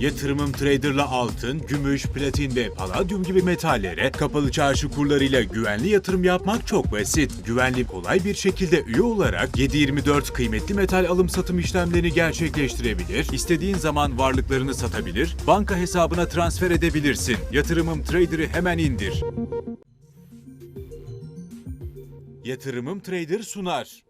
Yatırımım Trader'la altın, gümüş, platin ve paladyum gibi metallere kapalı çarşı kurlarıyla güvenli yatırım yapmak çok basit. Güvenli kolay bir şekilde üye olarak 7/24 kıymetli metal alım satım işlemlerini gerçekleştirebilir, istediğin zaman varlıklarını satabilir, banka hesabına transfer edebilirsin. Yatırımım Trader'ı hemen indir. Yatırımım Trader sunar.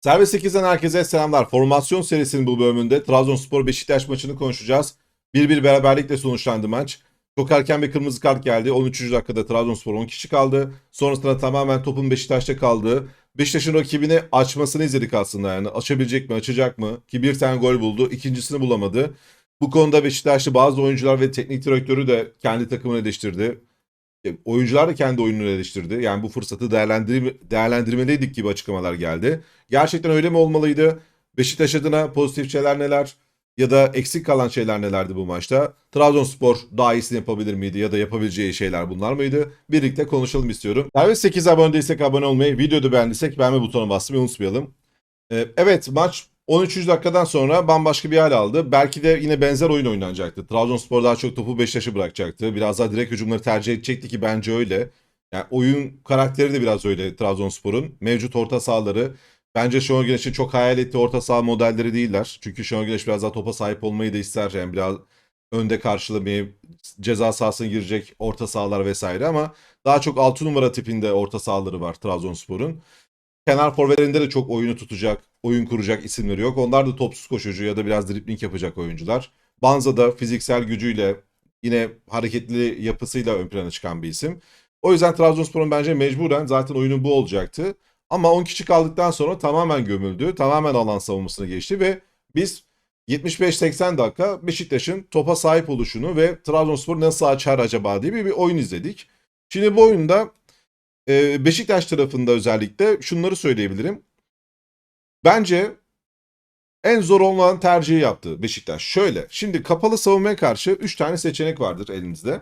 Servis 8'den herkese selamlar. Formasyon serisinin bu bölümünde Trabzonspor Beşiktaş maçını konuşacağız. 1-1 beraberlikle sonuçlandı maç. Çok erken bir kırmızı kart geldi. 13. dakikada Trabzonspor 10 kişi kaldı. Sonrasında tamamen topun Beşiktaş'ta kaldığı. Beşiktaş'ın rakibini açmasını izledik aslında yani. Açabilecek mi, açacak mı? Ki bir tane gol buldu. ikincisini bulamadı. Bu konuda Beşiktaşlı bazı oyuncular ve teknik direktörü de kendi takımını eleştirdi. Oyuncular da kendi oyununu eleştirdi. Yani bu fırsatı değerlendirme, değerlendirmeliydik gibi açıklamalar geldi. Gerçekten öyle mi olmalıydı? Beşiktaş adına pozitif şeyler neler? Ya da eksik kalan şeyler nelerdi bu maçta? Trabzonspor daha iyisini yapabilir miydi? Ya da yapabileceği şeyler bunlar mıydı? Birlikte konuşalım istiyorum. Servis 8 abone değilsek abone olmayı, videoda beğendiysek beğenme butonuna basmayı unutmayalım. Ee, evet maç 13. dakikadan sonra bambaşka bir hal aldı. Belki de yine benzer oyun oynanacaktı. Trabzonspor daha çok topu Beşiktaş'a bırakacaktı. Biraz daha direkt hücumları tercih edecekti ki bence öyle. Yani oyun karakteri de biraz öyle Trabzonspor'un. Mevcut orta sahaları bence Şenol Güneş'in çok hayal ettiği orta saha modelleri değiller. Çünkü Şenol Güneş biraz daha topa sahip olmayı da ister. Yani biraz önde karşılamayı, ceza sahasına girecek orta sahalar vesaire ama daha çok 6 numara tipinde orta sahaları var Trabzonspor'un. Kenar forvetlerinde de çok oyunu tutacak, oyun kuracak isimleri yok. Onlar da topsuz koşucu ya da biraz dribling yapacak oyuncular. Banza da fiziksel gücüyle yine hareketli yapısıyla ön plana çıkan bir isim. O yüzden Trabzonspor'un bence mecburen zaten oyunun bu olacaktı. Ama 10 kişi kaldıktan sonra tamamen gömüldü. Tamamen alan savunmasına geçti ve biz 75-80 dakika Beşiktaş'ın topa sahip oluşunu ve Trabzonspor nasıl açar acaba diye bir, bir oyun izledik. Şimdi bu oyunda e, Beşiktaş tarafında özellikle şunları söyleyebilirim. Bence en zor olan tercihi yaptı Beşiktaş. Şöyle, şimdi kapalı savunmaya karşı 3 tane seçenek vardır elinizde.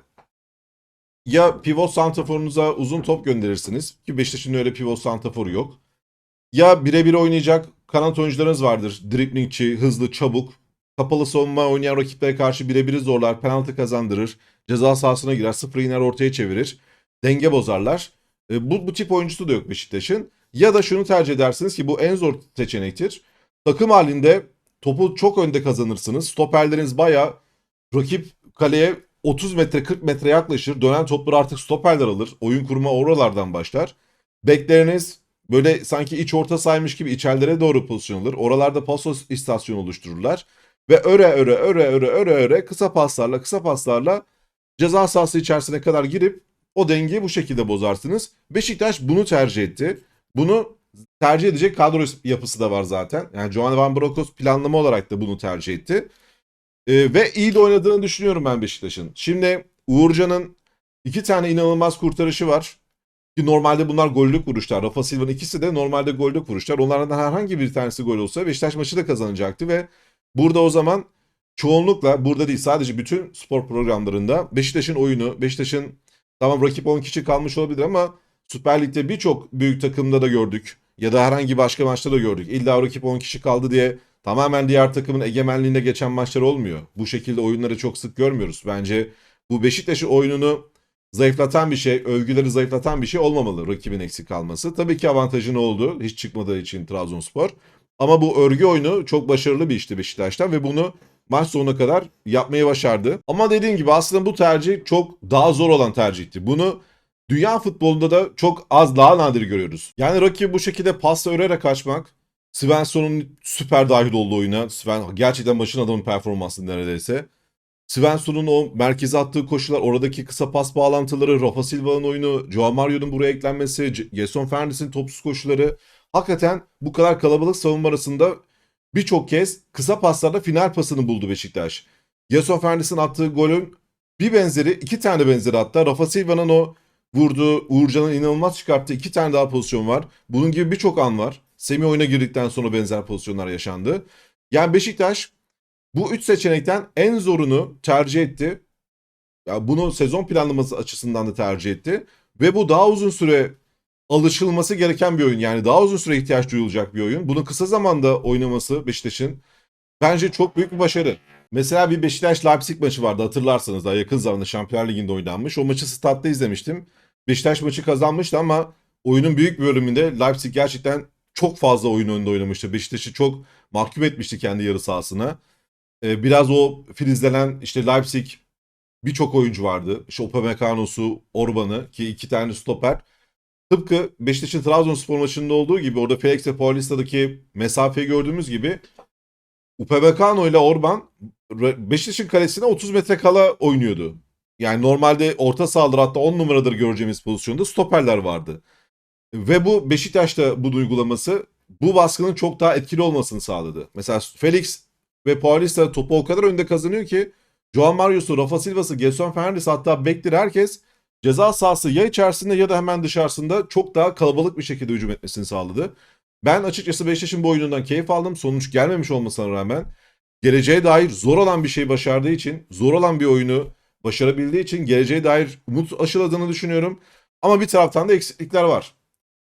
Ya pivot santraforunuza uzun top gönderirsiniz ki Beşiktaş'ın öyle pivot santraforu yok. Ya birebir oynayacak kanat oyuncularınız vardır. Driblingçi, hızlı, çabuk. Kapalı savunma oynayan rakiplere karşı birebiri zorlar, penaltı kazandırır, ceza sahasına girer, sıfır iner ortaya çevirir, denge bozarlar. E, bu, bu tip oyuncusu da yok Beşiktaş'ın. Ya da şunu tercih edersiniz ki bu en zor seçenektir. Takım halinde topu çok önde kazanırsınız. Stoperleriniz baya rakip kaleye 30 metre 40 metre yaklaşır. Dönen topları artık stoperler alır. Oyun kurma oralardan başlar. Bekleriniz böyle sanki iç orta saymış gibi içerilere doğru pozisyon alır. Oralarda pasos istasyonu oluştururlar. Ve öre öre öre öre öre öre kısa paslarla kısa paslarla ceza sahası içerisine kadar girip o dengeyi bu şekilde bozarsınız. Beşiktaş bunu tercih etti. Bunu tercih edecek kadro yapısı da var zaten. Yani Johan Van Bronckhorst planlama olarak da bunu tercih etti. Ee, ve iyi de oynadığını düşünüyorum ben Beşiktaş'ın. Şimdi Uğurcan'ın iki tane inanılmaz kurtarışı var. Ki normalde bunlar gollük vuruşlar. Rafa Silva'nın ikisi de normalde gollük vuruşlar. Onlardan herhangi bir tanesi gol olsa Beşiktaş maçı da kazanacaktı ve burada o zaman çoğunlukla burada değil sadece bütün spor programlarında Beşiktaş'ın oyunu, Beşiktaş'ın tamam rakip 10 kişi kalmış olabilir ama Süper Lig'de birçok büyük takımda da gördük. Ya da herhangi başka maçta da gördük. İlla rakip 10 kişi kaldı diye tamamen diğer takımın egemenliğinde geçen maçlar olmuyor. Bu şekilde oyunları çok sık görmüyoruz. Bence bu Beşiktaş'ın oyununu zayıflatan bir şey, övgüleri zayıflatan bir şey olmamalı rakibin eksik kalması. Tabii ki avantajı ne oldu? Hiç çıkmadığı için Trabzonspor. Ama bu örgü oyunu çok başarılı bir işti Beşiktaş'tan ve bunu maç sonuna kadar yapmayı başardı. Ama dediğim gibi aslında bu tercih çok daha zor olan tercihti. Bunu dünya futbolunda da çok az daha nadir görüyoruz. Yani rakibi bu şekilde pasla örerek açmak, Svensson'un süper dahil olduğu oyuna, Sven gerçekten başın adamın performansı neredeyse. Svensson'un o merkeze attığı koşular, oradaki kısa pas bağlantıları, Rafa Silva'nın oyunu, Joao Mario'nun buraya eklenmesi, Gerson Fernandes'in topsuz koşuları. Hakikaten bu kadar kalabalık savunma arasında birçok kez kısa paslarda final pasını buldu Beşiktaş. Gerson Fernandes'in attığı golün bir benzeri, iki tane benzeri hatta. Rafa Silva'nın o vurduğu, Uğurcan'ın inanılmaz çıkarttığı iki tane daha pozisyon var. Bunun gibi birçok an var. Semih oyuna girdikten sonra benzer pozisyonlar yaşandı. Yani Beşiktaş bu üç seçenekten en zorunu tercih etti. Ya bunu sezon planlaması açısından da tercih etti. Ve bu daha uzun süre alışılması gereken bir oyun. Yani daha uzun süre ihtiyaç duyulacak bir oyun. Bunu kısa zamanda oynaması Beşiktaş'ın bence çok büyük bir başarı. Mesela bir Beşiktaş Leipzig maçı vardı hatırlarsanız daha yakın zamanda Şampiyonlar Ligi'nde oynanmış. O maçı statta izlemiştim. Beşiktaş maçı kazanmıştı ama oyunun büyük bölümünde Leipzig gerçekten çok fazla oyun önünde oynamıştı. Beşiktaş'ı çok mahkum etmişti kendi yarı sahasına. Ee, biraz o filizlenen işte Leipzig birçok oyuncu vardı. İşte Upamecano'su, Orban'ı ki iki tane stoper. Tıpkı Beşiktaş'ın Trabzonspor maçında olduğu gibi orada Felix ve Paulista'daki mesafeyi gördüğümüz gibi Upamecano ile Orban Beşiktaş'ın kalesine 30 metre kala oynuyordu. Yani normalde orta saldırı hatta 10 numaradır göreceğimiz pozisyonda stoperler vardı. Ve bu Beşiktaş'ta bu uygulaması bu baskının çok daha etkili olmasını sağladı. Mesela Felix ve Paulista topu o kadar önde kazanıyor ki Joao Marius'u, Rafa Silva'sı, Gelson Fernandes hatta bekleri herkes ceza sahası ya içerisinde ya da hemen dışarısında çok daha kalabalık bir şekilde hücum etmesini sağladı. Ben açıkçası Beşiktaş'ın bu oyunundan keyif aldım. Sonuç gelmemiş olmasına rağmen geleceğe dair zor olan bir şey başardığı için, zor olan bir oyunu başarabildiği için geleceğe dair umut aşıladığını düşünüyorum. Ama bir taraftan da eksiklikler var.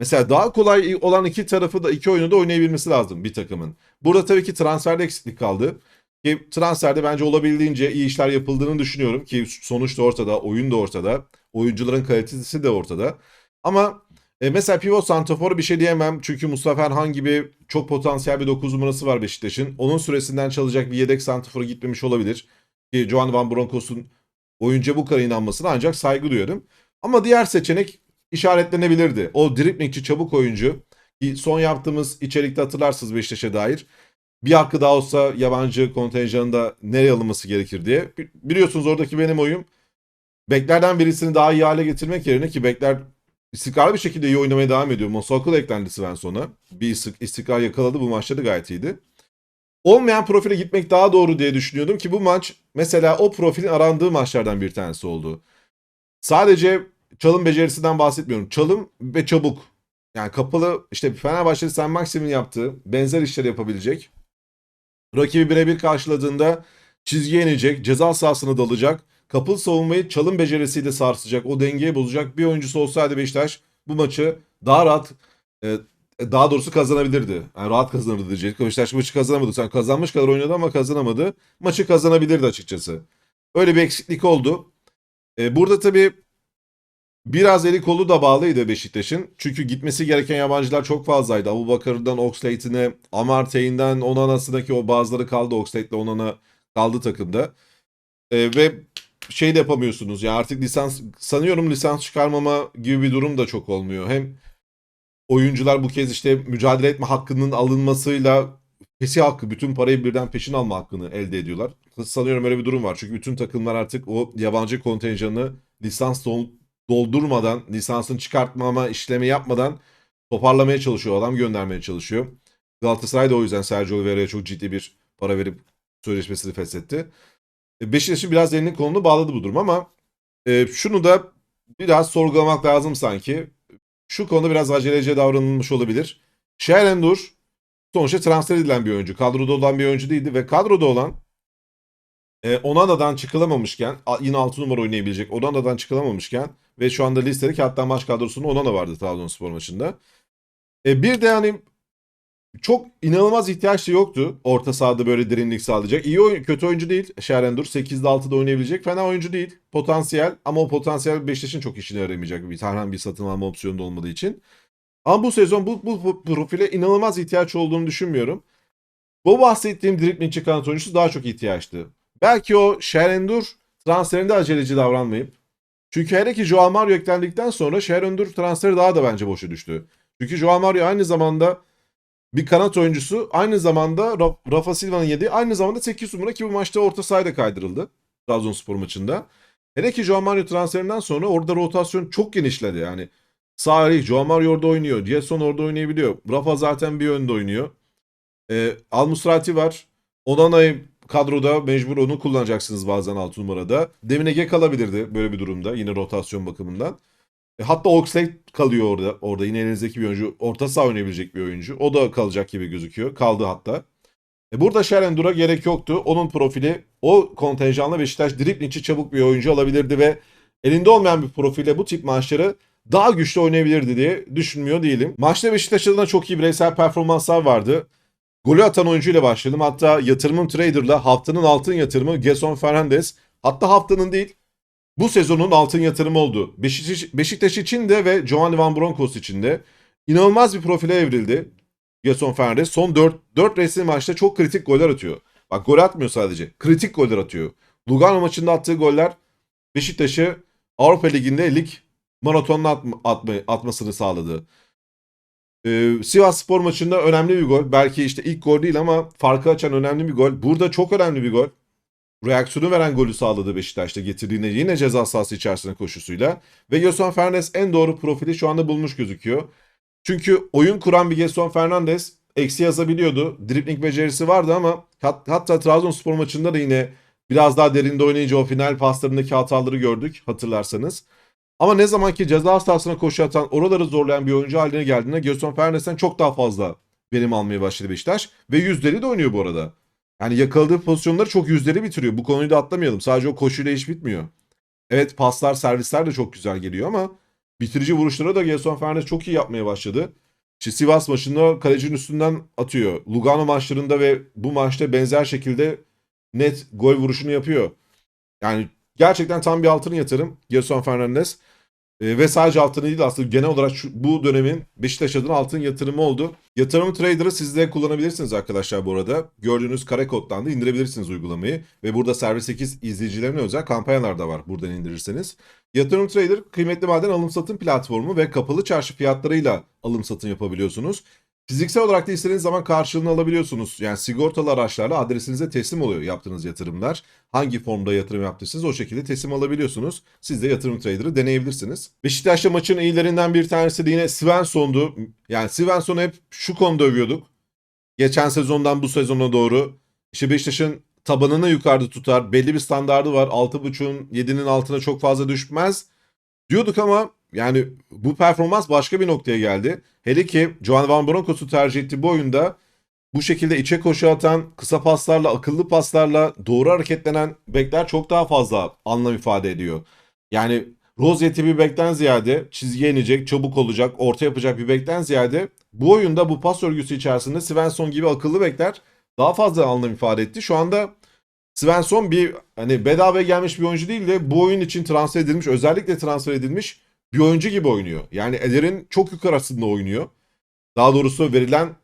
Mesela daha kolay olan iki tarafı da iki oyunu da oynayabilmesi lazım bir takımın. Burada tabii ki transferde eksiklik kaldı. Ki transferde bence olabildiğince iyi işler yapıldığını düşünüyorum ki sonuç da ortada, oyun da ortada, oyuncuların kalitesi de ortada. Ama e, mesela pivot santrafor bir şey diyemem çünkü Mustafa Erhan gibi çok potansiyel bir 9 numarası var Beşiktaş'ın. Onun süresinden çalacak bir yedek santrafora gitmemiş olabilir. Ki Johan Van Bronckhorst'un oyuncuya bu kadar inanmasına ancak saygı duyarım. Ama diğer seçenek işaretlenebilirdi. O driplingçi çabuk oyuncu. Ki Son yaptığımız içerikte hatırlarsınız Beşiktaş'a dair. Bir hakkı daha olsa yabancı kontenjanında nereye alınması gerekir diye. Bi- Biliyorsunuz oradaki benim oyum. Beklerden birisini daha iyi hale getirmek yerine ki Bekler istikrarlı bir şekilde iyi oynamaya devam ediyor. Mosokol eklendi Svensson'a. Bir istik- istikrar yakaladı bu maçta da gayet iyiydi. Olmayan profile gitmek daha doğru diye düşünüyordum ki bu maç mesela o profilin arandığı maçlardan bir tanesi oldu. Sadece çalım becerisinden bahsetmiyorum. Çalım ve çabuk. Yani kapalı işte Fenerbahçe'de Sen Maxim'in yaptığı benzer işleri yapabilecek. Rakibi birebir karşıladığında çizgiye inecek, ceza sahasına dalacak. Kapalı savunmayı çalım becerisiyle sarsacak, o dengeyi bozacak bir oyuncusu olsaydı Beşiktaş bu maçı daha rahat e, daha doğrusu kazanabilirdi. Yani rahat kazanırdı diyecek. Beşiktaş maçı kazanamadı. Sen kazanmış kadar oynadı ama kazanamadı. Maçı kazanabilirdi açıkçası. Öyle bir eksiklik oldu. E, burada tabii biraz eli kolu da bağlıydı Beşiktaş'ın. Çünkü gitmesi gereken yabancılar çok fazlaydı. Abu Bakır'dan Oxlade'ine, Amartey'den Onana'sındaki o bazıları kaldı. Oxlade'le Onana kaldı takımda. E, ve şey de yapamıyorsunuz. Yani artık lisans sanıyorum lisans çıkarmama gibi bir durum da çok olmuyor. Hem oyuncular bu kez işte mücadele etme hakkının alınmasıyla pesi hakkı, bütün parayı birden peşin alma hakkını elde ediyorlar. Sanıyorum öyle bir durum var. Çünkü bütün takımlar artık o yabancı kontenjanı lisans dol- doldurmadan, lisansını çıkartmama işlemi yapmadan toparlamaya çalışıyor. Adam göndermeye çalışıyor. Galatasaray da o yüzden Sergio Oliveira'ya çok ciddi bir para verip sözleşmesini feshetti. E, Beşiktaş'ın biraz elini kolunu bağladı bu durum ama e, şunu da biraz sorgulamak lazım sanki. Şu konuda biraz acelece davranılmış olabilir. Şerendur sonuçta transfer edilen bir oyuncu. Kadroda olan bir oyuncu değildi ve kadroda olan e, Onana'dan çıkılamamışken yine 6 numara oynayabilecek Onana'dan çıkılamamışken ve şu anda listede ki hatta maç kadrosunda Onana vardı Trabzonspor maçında. E, bir de hani çok inanılmaz ihtiyaç da yoktu. Orta sahada böyle derinlik sağlayacak. İyi oyun, kötü oyuncu değil. Şerendur 8'de 6'da oynayabilecek. Fena oyuncu değil. Potansiyel ama o potansiyel Beşiktaş'ın çok işine yaramayacak. Bir herhangi bir satın alma opsiyonu da olmadığı için. Ama bu sezon bu, bu, profile inanılmaz ihtiyaç olduğunu düşünmüyorum. Bu bahsettiğim driplingçi kanat oyuncusu daha çok ihtiyaçtı. Belki o Şerendur transferinde aceleci davranmayıp çünkü her iki Joao Mario eklendikten sonra Şerendur transferi daha da bence boşa düştü. Çünkü Joao Mario aynı zamanda bir kanat oyuncusu aynı zamanda Ra- Rafa Silva'nın yediği aynı zamanda 8 numara ki bu maçta orta sahada kaydırıldı. Trabzonspor maçında. Hele ki Joao Mario transferinden sonra orada rotasyon çok genişledi yani. Salih, Joao Mario orada oynuyor. Jetson orada oynayabiliyor. Rafa zaten bir önde oynuyor. Ee, Al Musrati var. Onana'yı kadroda mecbur onu kullanacaksınız bazen 6 numarada. Demin Ege kalabilirdi böyle bir durumda yine rotasyon bakımından. E, hatta Oxlade kalıyor orada. Orada yine elinizdeki bir oyuncu. Orta saha oynayabilecek bir oyuncu. O da kalacak gibi gözüküyor. Kaldı hatta. E, burada Şerendur'a gerek yoktu. Onun profili o kontenjanla Beşiktaş driplingçi çabuk bir oyuncu alabilirdi ve elinde olmayan bir profile bu tip maçları daha güçlü oynayabilirdi diye düşünmüyor değilim. Maçta Beşiktaş adına çok iyi bireysel performanslar vardı. Golü atan oyuncuyla başlayalım. Hatta yatırımım Trader'la haftanın altın yatırımı Gerson Fernandez. Hatta haftanın değil bu sezonun altın yatırımı oldu. Beşiktaş, Beşiktaş için de ve Giovanni Van Bronckhorst için de inanılmaz bir profile evrildi. Gerson Fernandez son 4, 4 resmi maçta çok kritik goller atıyor. Bak gol atmıyor sadece. Kritik goller atıyor. Lugano maçında attığı goller Beşiktaş'ı Avrupa Ligi'nde lig maratonuna atma, atma, atmasını sağladı. Ee, Sivas Spor maçında önemli bir gol. Belki işte ilk gol değil ama farkı açan önemli bir gol. Burada çok önemli bir gol. Reaksiyonu veren golü sağladı Beşiktaş'ta getirdiğine yine ceza sahası içerisine koşusuyla. Ve Gerson Fernandez en doğru profili şu anda bulmuş gözüküyor. Çünkü oyun kuran bir Gerson Fernandez eksi yazabiliyordu. Dribling becerisi vardı ama hat- hatta Trabzonspor maçında da yine biraz daha derinde oynayınca o final paslarındaki hataları gördük hatırlarsanız. Ama ne zaman ki ceza sahasına koşu atan, oraları zorlayan bir oyuncu haline geldiğinde Gerson Fernandez'den çok daha fazla verim almaya başladı Beşiktaş. Ve yüzleri de oynuyor bu arada. Yani yakaladığı pozisyonları çok yüzleri bitiriyor. Bu konuyu da atlamayalım. Sadece o koşuyla iş bitmiyor. Evet paslar, servisler de çok güzel geliyor ama bitirici vuruşları da Gerson Fernandez çok iyi yapmaya başladı. İşte Sivas maçında kalecinin üstünden atıyor. Lugano maçlarında ve bu maçta benzer şekilde net gol vuruşunu yapıyor. Yani gerçekten tam bir altın yatırım Gerson Fernandez. Ee, ve sadece altını değil aslında genel olarak şu, bu dönemin Beşiktaş adına altın yatırımı oldu. Yatırım Trader'ı siz de kullanabilirsiniz arkadaşlar bu arada. Gördüğünüz kare koddan da indirebilirsiniz uygulamayı. Ve burada Servis 8 izleyicilerine özel kampanyalar da var buradan indirirseniz. Yatırım Trader kıymetli maden alım satım platformu ve kapalı çarşı fiyatlarıyla alım satım yapabiliyorsunuz. Fiziksel olarak da istediğiniz zaman karşılığını alabiliyorsunuz. Yani sigortalı araçlarla adresinize teslim oluyor yaptığınız yatırımlar. Hangi formda yatırım yaptıysanız o şekilde teslim alabiliyorsunuz. Siz de yatırım trader'ı deneyebilirsiniz. Beşiktaş'ta maçın iyilerinden bir tanesi de yine Svensson'du. Yani Svensson'u hep şu konuda övüyorduk. Geçen sezondan bu sezona doğru. İşte Beşiktaş'ın tabanını yukarıda tutar. Belli bir standardı var. 6.5'un 7'nin altına çok fazla düşmez. Diyorduk ama yani bu performans başka bir noktaya geldi. Hele ki Joan Van Bronckhorst'u tercih ettiği bu oyunda bu şekilde içe koşu atan, kısa paslarla, akıllı paslarla doğru hareketlenen bekler çok daha fazla anlam ifade ediyor. Yani rozeti bir bekten ziyade çizgiye inecek, çabuk olacak, orta yapacak bir bekten ziyade bu oyunda bu pas örgüsü içerisinde Svensson gibi akıllı bekler daha fazla anlam ifade etti. Şu anda Svensson bir hani bedava gelmiş bir oyuncu değil de bu oyun için transfer edilmiş, özellikle transfer edilmiş bir oyuncu gibi oynuyor. Yani Eder'in çok yukarısında oynuyor. Daha doğrusu verilen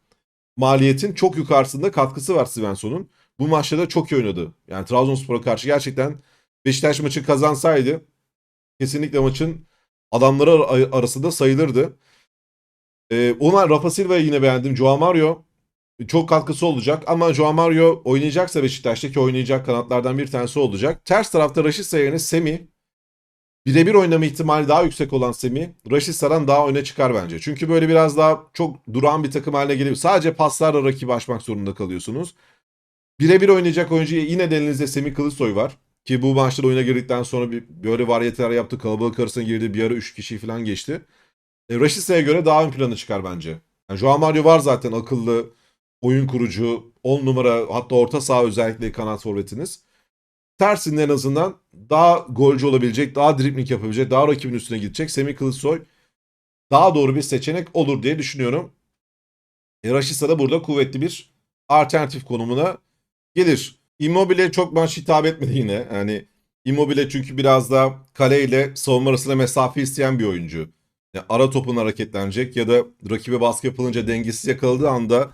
maliyetin çok yukarısında katkısı var Svensson'un. Bu maçta da çok iyi oynadı. Yani Trabzonspor'a karşı gerçekten Beşiktaş maçı kazansaydı kesinlikle maçın adamları ar- arasında sayılırdı. Ee, ona Rafa Silva'yı yine beğendim. Joao Mario çok katkısı olacak ama Joao Mario oynayacaksa Beşiktaş'taki oynayacak kanatlardan bir tanesi olacak. Ters tarafta Raşit Sayar'ın Semih birebir oynama ihtimali daha yüksek olan Semih, Raşit Saran daha öne çıkar bence. Çünkü böyle biraz daha çok duran bir takım haline geliyor. Sadece paslarla rakibi aşmak zorunda kalıyorsunuz. Birebir oynayacak oyuncu yine de elinizde Semih Kılıçsoy var. Ki bu maçta oyuna girdikten sonra bir böyle varyeteler yaptı. Kalabalık arasına girdi. Bir ara 3 kişi falan geçti. E, Raşit Sayar'a göre daha ön plana çıkar bence. Yani Joao Mario var zaten akıllı, oyun kurucu, 10 numara hatta orta saha özellikle kanat forvetiniz. Tersinde en azından daha golcü olabilecek, daha dribling yapabilecek, daha rakibin üstüne gidecek Semih Kılıçsoy daha doğru bir seçenek olur diye düşünüyorum. E, Rashica da burada kuvvetli bir alternatif konumuna gelir. Immobile çok maç hitap etmedi yine. Yani Immobile çünkü biraz daha kaleyle savunma arasında mesafe isteyen bir oyuncu. Yani ara topun hareketlenecek ya da rakibe baskı yapılınca dengesiz yakaladığı anda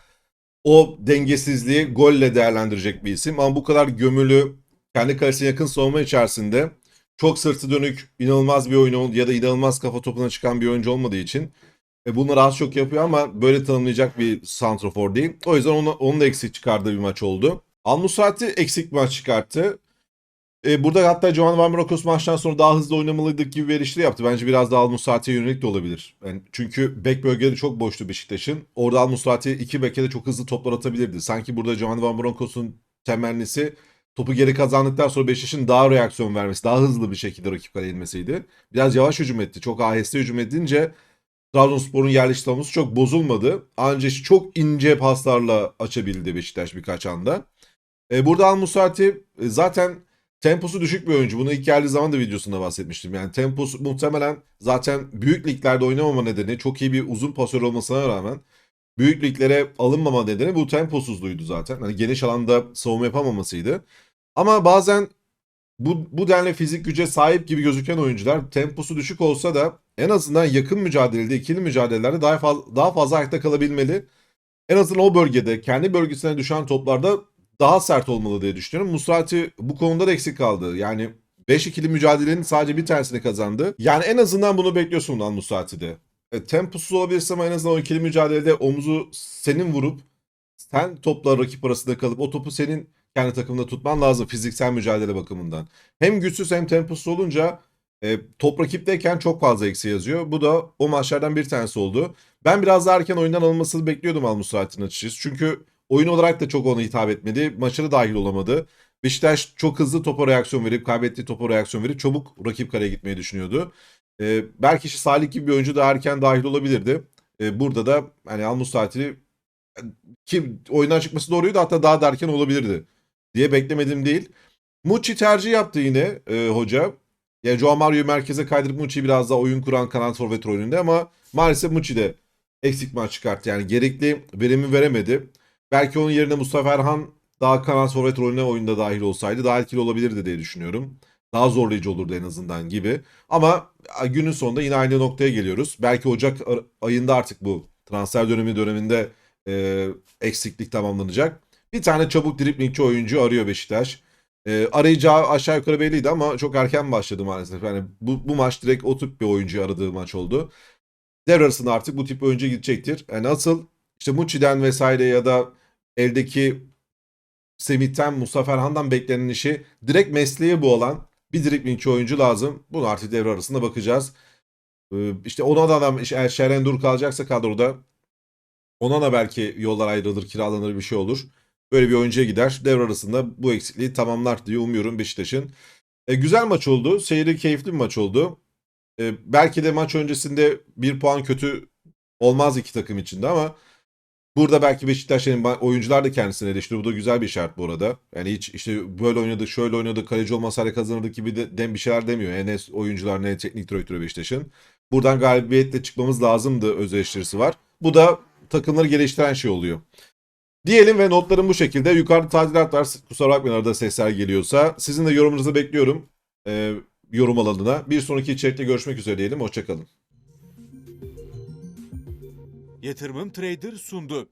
o dengesizliği golle değerlendirecek bir isim. Ama bu kadar gömülü, kendi kalesine yakın savunma içerisinde çok sırtı dönük, inanılmaz bir oyun ya da inanılmaz kafa topuna çıkan bir oyuncu olmadığı için e, bunları az çok yapıyor ama böyle tanımlayacak bir santrofor değil. O yüzden onu, onu da eksik çıkardığı bir maç oldu. Almusati eksik maç çıkarttı. E, burada hatta Giovanni Van Bronckhorst maçtan sonra daha hızlı oynamalıydık gibi bir eleştiri yaptı. Bence biraz daha Almusati'ye yönelik de olabilir. Yani çünkü bek bölgeleri çok boştu Beşiktaş'ın. Orada Almusati iki beke de çok hızlı toplar atabilirdi. Sanki burada Giovanni Van Bronckhorst'un temennisi topu geri kazandıktan sonra Beşiktaş'ın daha reaksiyon vermesi, daha hızlı bir şekilde rakip kaleye inmesiydi. Biraz yavaş hücum etti. Çok aheste hücum edince Trabzonspor'un yerleşik çok bozulmadı. Ancak çok ince paslarla açabildi Beşiktaş birkaç anda. E, burada Al Musati e, zaten temposu düşük bir oyuncu. Bunu ilk geldiği zaman da videosunda bahsetmiştim. Yani temposu muhtemelen zaten büyük liglerde oynamama nedeni çok iyi bir uzun pasör olmasına rağmen büyük liglere alınmama nedeni bu temposuzluğuydu zaten. Hani geniş alanda savunma yapamamasıydı. Ama bazen bu, bu denli fizik güce sahip gibi gözüken oyuncular temposu düşük olsa da en azından yakın mücadelede, ikili mücadelelerde daha fazla, daha fazla ayakta kalabilmeli. En azından o bölgede, kendi bölgesine düşen toplarda daha sert olmalı diye düşünüyorum. Musrati bu konuda da eksik kaldı. Yani 5 ikili mücadelenin sadece bir tanesini kazandı. Yani en azından bunu bekliyorsun bundan Musrati'de. E, temposuz olabilirse ama en azından o ikili mücadelede omuzu senin vurup sen topla rakip arasında kalıp o topu senin kendi takımında tutman lazım fiziksel mücadele bakımından. Hem güçsüz hem temposuz olunca e, top rakipteyken çok fazla eksi yazıyor. Bu da o maçlardan bir tanesi oldu. Ben biraz daha erken oyundan alınmasını bekliyordum Al Musrati'nin açıkçası. Çünkü oyun olarak da çok ona hitap etmedi. Maçına dahil olamadı. Beşiktaş çok hızlı topa reaksiyon verip, kaybettiği topa reaksiyon verip çabuk rakip kaleye gitmeyi düşünüyordu. E, belki işte Salih gibi bir oyuncu da erken dahil olabilirdi. E, burada da hani Al Musrati kim oyundan çıkması doğruydu hatta daha da erken olabilirdi diye beklemedim değil. Mucci tercih yaptı yine e, hoca. Yani Joao Mario'yu merkeze kaydırıp Mucci'yi biraz daha oyun kuran kanat forvet rolünde ama maalesef Mucci de eksik maç çıkarttı. Yani gerekli verimi veremedi. Belki onun yerine Mustafa Erhan daha kanat forvet rolüne oyunda dahil olsaydı daha etkili olabilirdi diye düşünüyorum. Daha zorlayıcı olurdu en azından gibi. Ama günün sonunda yine aynı noktaya geliyoruz. Belki Ocak ayında artık bu transfer dönemi döneminde e, eksiklik tamamlanacak. Bir tane çabuk driplingçi oyuncu arıyor Beşiktaş. E, arayacağı aşağı yukarı belliydi ama çok erken başladı maalesef. Yani bu, bu maç direkt o tip bir oyuncuyu aradığı maç oldu. Devre arasında artık bu tip oyuncu gidecektir. Yani asıl işte Mucci'den vesaire ya da eldeki Semih'ten, Mustafa Erhan'dan beklenen işi direkt mesleği bu olan bir driplingçi oyuncu lazım. Bunu artık devre arasında bakacağız. Ee, işte ona da adam eğer Şerendur kalacaksa kadroda ona da belki yollar ayrılır, kiralanır bir şey olur. Böyle bir oyuncuya gider. Devre arasında bu eksikliği tamamlar diye umuyorum Beşiktaş'ın. E, güzel maç oldu. Seyri keyifli bir maç oldu. E, belki de maç öncesinde bir puan kötü olmaz iki takım içinde ama burada belki Beşiktaş'ın oyuncular da kendisini eleştiriyor. Bu da güzel bir işaret bu arada. Yani hiç işte böyle oynadı, şöyle oynadı, kaleci olmasaydı kazanırdık gibi de, dem bir şeyler demiyor. Yani ne oyuncular ne teknik direktörü Beşiktaş'ın. Buradan galibiyetle çıkmamız lazımdı öz eleştirisi var. Bu da takımları geliştiren şey oluyor. Diyelim ve notlarım bu şekilde. Yukarıda tadilat var. Kusura bakmayın arada sesler geliyorsa. Sizin de yorumunuzu bekliyorum. Ee, yorum alanına. Bir sonraki içerikte görüşmek üzere diyelim. Hoşçakalın. Yatırımım Trader sundu.